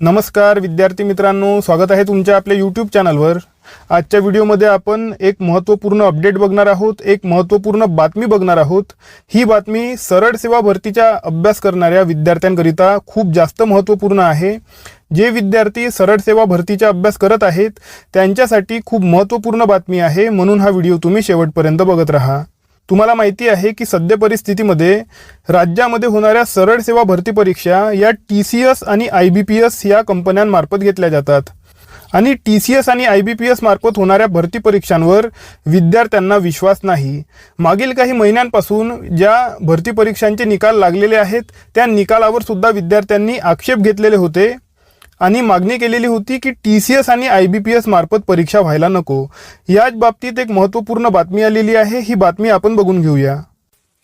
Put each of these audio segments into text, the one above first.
नमस्कार विद्यार्थी मित्रांनो. स्वागत आहे तुमच्या आपल्या यूट्यूब चॅनलवर आजच्या व्हिडिओमध्ये आपण एक महत्त्वपूर्ण अपडेट बघणार आहोत एक महत्त्वपूर्ण बातमी बघणार आहोत. ही बातमी सरळ सेवा भरतीच्या अभ्यास करणाऱ्या विद्यार्थ्यांकरिता खूप जास्त महत्त्वपूर्ण आहे. जे विद्यार्थी सरळ सेवा भरतीचा अभ्यास करत आहेत त्यांच्यासाठी खूप महत्त्वपूर्ण बातमी आहे म्हणून हा व्हिडिओ तुम्ही शेवटपर्यंत बघत राहा. तुम्हाला माहिती आहे की सद्य परिस्थितीमध्ये राज्यामध्ये होणाऱ्या सरळ सेवा भरती परीक्षा या टी सी एस आणि आय बी पी एस या कंपन्यांमार्फत घेतल्या जातात. आणि टी सी एस आणि आय बी पी एस मार्फत होणाऱ्या भरती परीक्षांवर विद्यार्थ्यांना विश्वास नाही. मागील काही महिन्यांपासून ज्या भरती परीक्षांचे निकाल लागलेले आहेत त्या निकालावर सुद्धा विद्यार्थ्यांनी आक्षेप घेतलेले होते. आणि मागणी केलेली होती की टी सी एस आणि आय बी पी एस मार्फत परीक्षा व्हायला नको. याच बाबतीत एक महत्त्वपूर्ण बातमी आलेली आहे. ही बातमी आपण बघून घेऊया.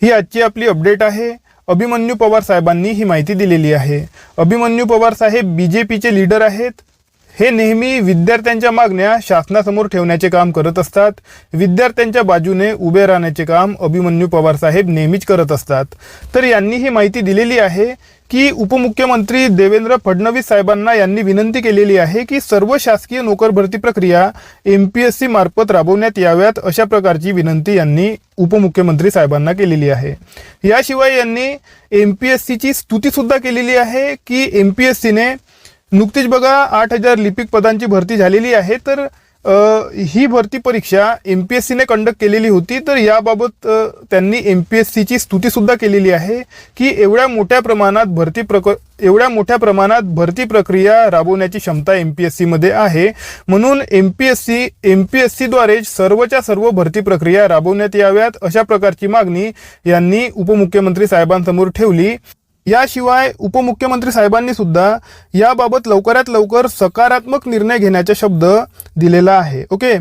ही आजची आपली अपडेट आहे. अभिमन्यू पवार साहेबांनी ही माहिती दिलेली आहे. अभिमन्यू पवार साहेब बी जे पीचे लीडर आहेत. हे नेहमी विद्यार्थ्यांच्या मागण्या शासनासमोर ठेवण्याचे काम करत असतात. विद्यार्थ्यांच्या बाजूने उभे राहण्याचे काम अभिमन्यू पवार साहेब नेहमीच करत असतात. तर यांनी ही माहिती दिलेली आहे की उपमुख्यमंत्री देवेंद्र फडणवीस साहेबांना यांनी विनंती केलेली आहे की सर्व शासकीय नोकर भरती प्रक्रिया एम पी एस सी मार्फत राबवण्यात याव्यात अशा प्रकारची विनंती यांनी उपमुख्यमंत्री साहेबांना केलेली आहे. याशिवाय यांनी एम पी एस सीची स्तुतीसुद्धा केलेली आहे की एम पी एस सीने नुकतीच बघा आठ हजार लिपिक पदांची भरती झालेली आहे. तर ही भरती परीक्षा एम पी एस सीने कंडक्ट केलेली होती. तर याबाबत त्यांनी एम पी एस सीची स्तुतीसुद्धा केलेली आहे की एवढ्या मोठ्या प्रमाणात भरती प्रक एवढ्या मोठ्या प्रमाणात भरती प्रक्रिया राबवण्याची क्षमता एम पी एस सीमध्ये आहे. म्हणून M P S C M P S सीद्वारे सर्वच्या सर्व भरती प्रक्रिया राबवण्यात याव्यात अशा प्रकारची मागणी यांनी उपमुख्यमंत्री साहेबांसमोर ठेवली. याशिवाय उपमुख्यमंत्री साहेबांनी सुद्धा याबाबत लवकरात लवकर सकारात्मक निर्णय घेण्याचा शब्द दिलेला आहे. ओके?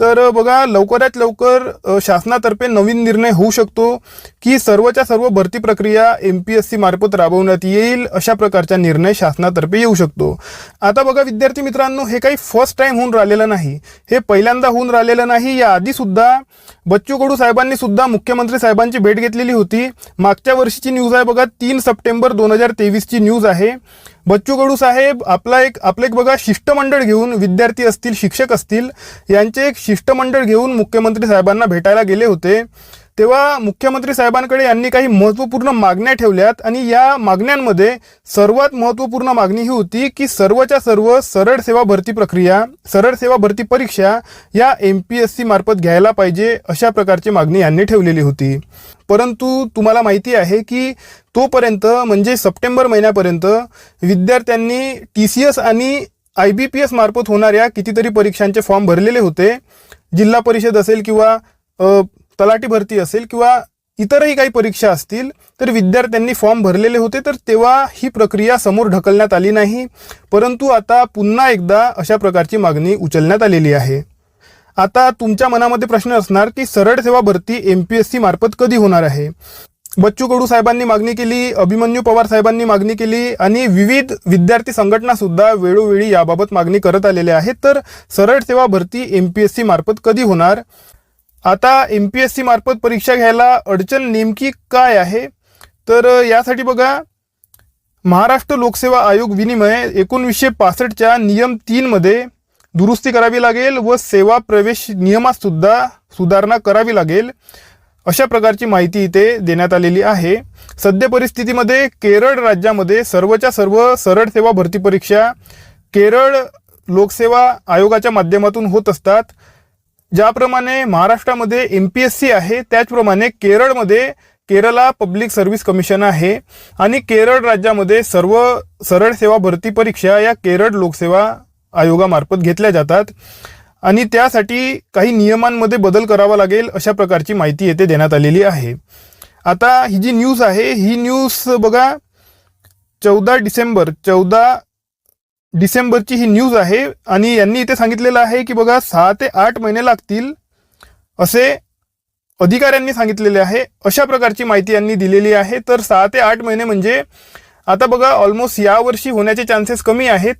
तर बघा लवकरात लवकर शासनातर्फे नवीन निर्णय होऊ शकतो की सर्वच्या सर्व भरती प्रक्रिया एम पी एस सी मार्फत राबवण्यात येईल अशा प्रकारचा निर्णय शासनातर्फे येऊ शकतो. आता बघा विद्यार्थी मित्रांनो हे काही फर्स्ट टाइम होऊन राहिलेलं नाही. हे पहिल्यांदा होऊन राहिलेलं नाही. या सुद्धा बच्चू कडू साहेबांनी सुद्धा मुख्यमंत्री साहेबांची भेट घेतलेली होती. मागच्या वर्षीची न्यूज आहे बघा तीन सप्टेंबर सप्टेंबर दोन हजार तेवीसची न्यूज आहे. बच्चू कडू साहेब आपला एक आपलं एक बघा शिष्टमंडळ घेऊन विद्यार्थी असतील शिक्षक असतील यांचे एक शिष्टमंडळ घेऊन मुख्यमंत्री साहेबांना भेटायला गेले होते. तेव्हा मुख्यमंत्री साहेबांकडे यांनी काही महत्त्वपूर्ण मागण्या ठेवल्यात आणि या मागण्यांमध्ये सर्वात महत्त्वपूर्ण मागणी ही होती की सर्वच्या सर्व सरळ सेवा भरती प्रक्रिया सरळ सेवा भरती परीक्षा या एम पी एस सी मार्फत घ्यायला पाहिजे अशा प्रकारची मागणी यांनी ठेवलेली होती. परंतु तुम्हाला माहिती आहे की तोपर्यंत म्हणजे सप्टेंबर महिन्यापर्यंत विद्यार्थ्यांनी टी सी एस आणि आय बी पी एस मार्फत होणाऱ्या कितीतरी परीक्षांचे फॉर्म भरलेले होते. जिल्हा परिषद असेल किंवा तलाठी भरती असेल किंवा इतरही काही परीक्षा असतील तर विद्यार्थ्यांनी फॉर्म भरलेले होते तर तेव्हा ही प्रक्रिया समोर ढकलण्यात आली नाही. परंतु आता पुन्हा एकदा अशा प्रकारची मागणी उचलण्यात आलेली आहे. आता तुमच्या मनामध्ये प्रश्न असणार की सरळ सेवा भरती एम पी एस सी मार्फत कधी होणार आहे? बच्चू कडू साहेबांनी मागणी केली अभिमन्यू पवार साहेबांनी मागणी केली आणि विविध विद्यार्थी संघटना सुद्धा वेळोवेळी याबाबत मागणी करत आलेल्या आहेत. तर सरळ सेवा भरती एम पी एस सी मार्फत कधी होणार? आता एम पी एस सी मार्फत परीक्षा घ्यायला अडचण नेमकी काय आहे? तर यासाठी बघा महाराष्ट्र लोकसेवा आयोग विनिमय एकोणवीसशे पासष्टच्या नियम तीनमध्ये दुरुस्ती करावी लागेल व सेवा प्रवेश नियमातसुद्धा सुधारणा करावी लागेल. अशा प्रकारची माहिती इथे देण्यात आलेली आहे. सद्य परिस्थितीमध्ये केरळ राज्यामध्ये सर्वच्या सर्व सरळ सेवा भरती परीक्षा केरळ लोकसेवा आयोगाच्या माध्यमातून होत असतात. ज्याप्रमाणे महाराष्ट्रामध्ये एम पी एस सी आहे त्याचप्रमाणे केरळमध्ये केरला पब्लिक सर्व्हिस कमिशन आहे आणि केरळ राज्यामध्ये सर्व सरळ सेवा भरती परीक्षा या केरळ लोकसेवा आयोगामार्फत घेतल्या जातात आणि त्यासाठी काही नियमांमध्ये बदल करावा लागेल अशा प्रकारची माहिती येथे देण्यात आलेली आहे. आता ही जी न्यूज आहे ही न्यूज बघा चौदा डिसेंबर चौदा डिसेंबरची ही न्यूज आहे आणि यांनी इथे सांगितलेलं आहे की बघा सहा ते आठ महिने लागतील असे अधिकाऱ्यांनी सांगितलेले आहे. अशा प्रकारची माहिती यांनी दिलेली आहे. तर सहा ते आठ महिने म्हणजे आता बघा ऑलमोस्ट यावर्षी होण्याचे चान्सेस कमी आहेत.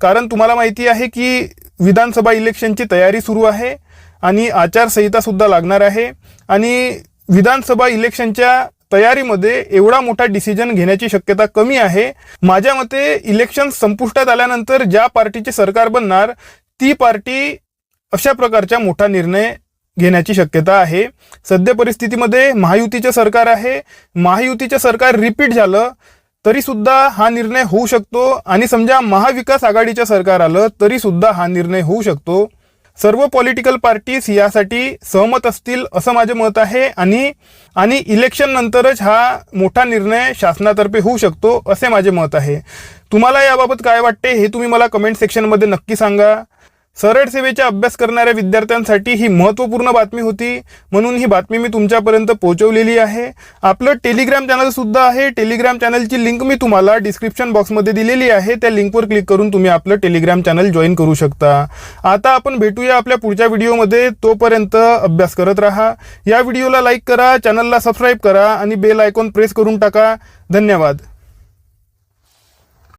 कारण तुम्हाला माहिती आहे की विधानसभा इलेक्शनची तयारी सुरू आहे आणि आचारसंहितासुद्धा लागणार आहे. आणि विधानसभा इलेक्शनच्या तयारीमध्ये एवढा मोठा डिसिजन घेण्याची शक्यता कमी आहे. माझ्या मते इलेक्शन संपुष्टात आल्यानंतर ज्या पार्टीचे सरकार बनणार ती पार्टी अशा प्रकारचा मोठा निर्णय घेण्याची शक्यता आहे. सध्या परिस्थितीमध्ये महायुतीचे सरकार आहे. महायुतीचे सरकार रिपीट झालं तरीसुद्धा हा निर्णय होऊ शकतो. आणि समजा महाविकास आघाडीचं सरकार आलं तरीसुद्धा हा निर्णय होऊ शकतो. सर्व पॉलिटिकल पार्टीज यासाठी सहमत असतील असं माझे मत आहे आणि आणि इलेक्शन नंतरच हा मोठा निर्णय शासनातर्फे होऊ शकतो असे माझे मत आहे. तुम्हाला याबाबत काय वाटते हे तुम्ही मला कमेंट सेक्शनमध्ये नक्की सांगा. सरळ सेवेचा अभ्यास करणाऱ्या विद्यार्थ्यांसाठी ही महत्त्वपूर्ण बातमी होती म्हणून ही बातमी मी तुमच्यापर्यंत पोहोचवलेली आहे. आपलं टेलिग्राम चॅनलसुद्धा आहे. टेलिग्राम चॅनलची लिंक मी तुम्हाला डिस्क्रिप्शन बॉक्समध्ये दिलेली आहे. त्या लिंकवर क्लिक करून तुम्ही आपलं टेलिग्राम चॅनल जॉईन करू शकता. आता आपण भेटूया आपल्या पुढच्या व्हिडिओमध्ये. तोपर्यंत अभ्यास करत राहा. या व्हिडिओला लाईक करा चॅनलला सबस्क्राईब करा आणि बेल आयकॉन प्रेस करून टाका. धन्यवाद.